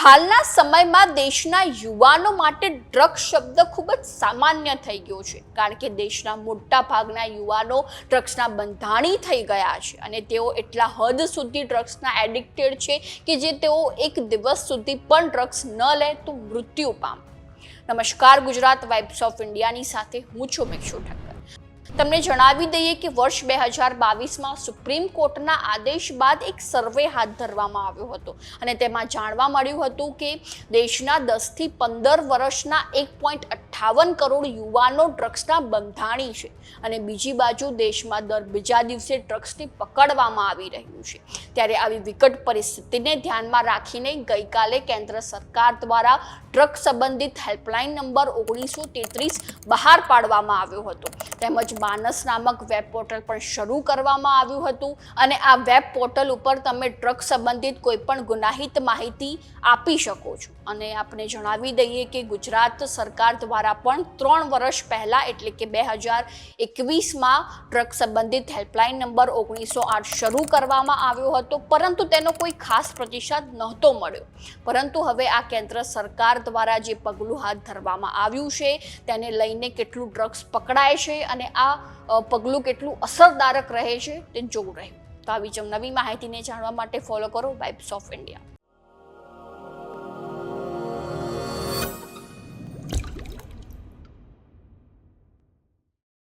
હાલના સમયમાં દેશના યુવાનો માટે ડ્રગ્સ શબ્દ ખૂબ જ સામાન્ય થઈ ગયો છે, કારણ કે દેશના મોટા ભાગના યુવાનો ડ્રગ્સના બંધાણી થઈ ગયા છે અને તેઓ એટલા હદ સુધી ડ્રગ્સના એડિક્ટેડ છે કે જે તેઓ એક દિવસ સુધી પણ ડ્રગ્સ ન લે તો મૃત્યુ પામે. નમસ્કાર, ગુજરાત વાઇબ્સ ઓફ ઇન્ડિયાની સાથે હું છું મેક્ષુ ઠક્કર. તમને જણાવી દઈએ કે વર્ષ બે હજાર બાવીસમાં સુપ્રીમ કોર્ટના આદેશ બાદ એક સર્વે હાથ ધરવામાં આવ્યો હતો. અને તેમાં જાણવા મળ્યું હતું કે દેશના દસથી પંદર વર્ષના એક પોઈન્ટ અઠ્ઠાવન કરોડ યુવાનો ડ્રગ્સના બંધાણી છે. અને બીજી બાજુ દેશમાં દર બીજા દિવસે ડ્રગ્સને પકડવામાં આવી રહ્યું છે. ત્યારે આવી વિકટ પરિસ્થિતિને ધ્યાનમાં રાખીને ગઈકાલે કેન્દ્ર સરકાર દ્વારા ડ્રગ સંબંધિત હેલ્પલાઇન નંબર ઓગણીસો તેત્રીસ બહાર પાડવામાં આવ્યો હતો. તેમજ માનસ નામક વેબ પોર્ટલ પણ શરૂ કરવામાં આવ્યું હતું. અને આ વેબ પોર્ટલ ઉપર તમે ડ્રગ સંબંધિત કોઈપણ ગુનાહિત માહિતી આપી શકો છો. અને આપણે જણાવી દઈએ કે ગુજરાત સરકાર દ્વારા પણ ત્રણ વર્ષ પહેલાં, એટલે કે બે હજાર એકવીસમાં ટ્રક સંબંધિત હેલ્પલાઇન નંબર ઓગણીસો આઠ શરૂ કરવામાં આવ્યો હતો. પરંતુ તેનો કોઈ ખાસ પ્રતિસાદ નહોતો મળ્યો. પરંતુ હવે આ કેન્દ્ર સરકાર દ્વારા જે પગલું હાથ ધરવામાં આવ્યું છે, તેને લઈને કેટલું ડ્રગ્સ પકડાય છે અને આ પગલું કેટલું અસરદારક રહે છે, તે જોવું રહ્યું. તો આવી જ નવી માહિતીને જાણવા માટે ફોલો કરો વાઇબ્સ ઓફ ઇન્ડિયા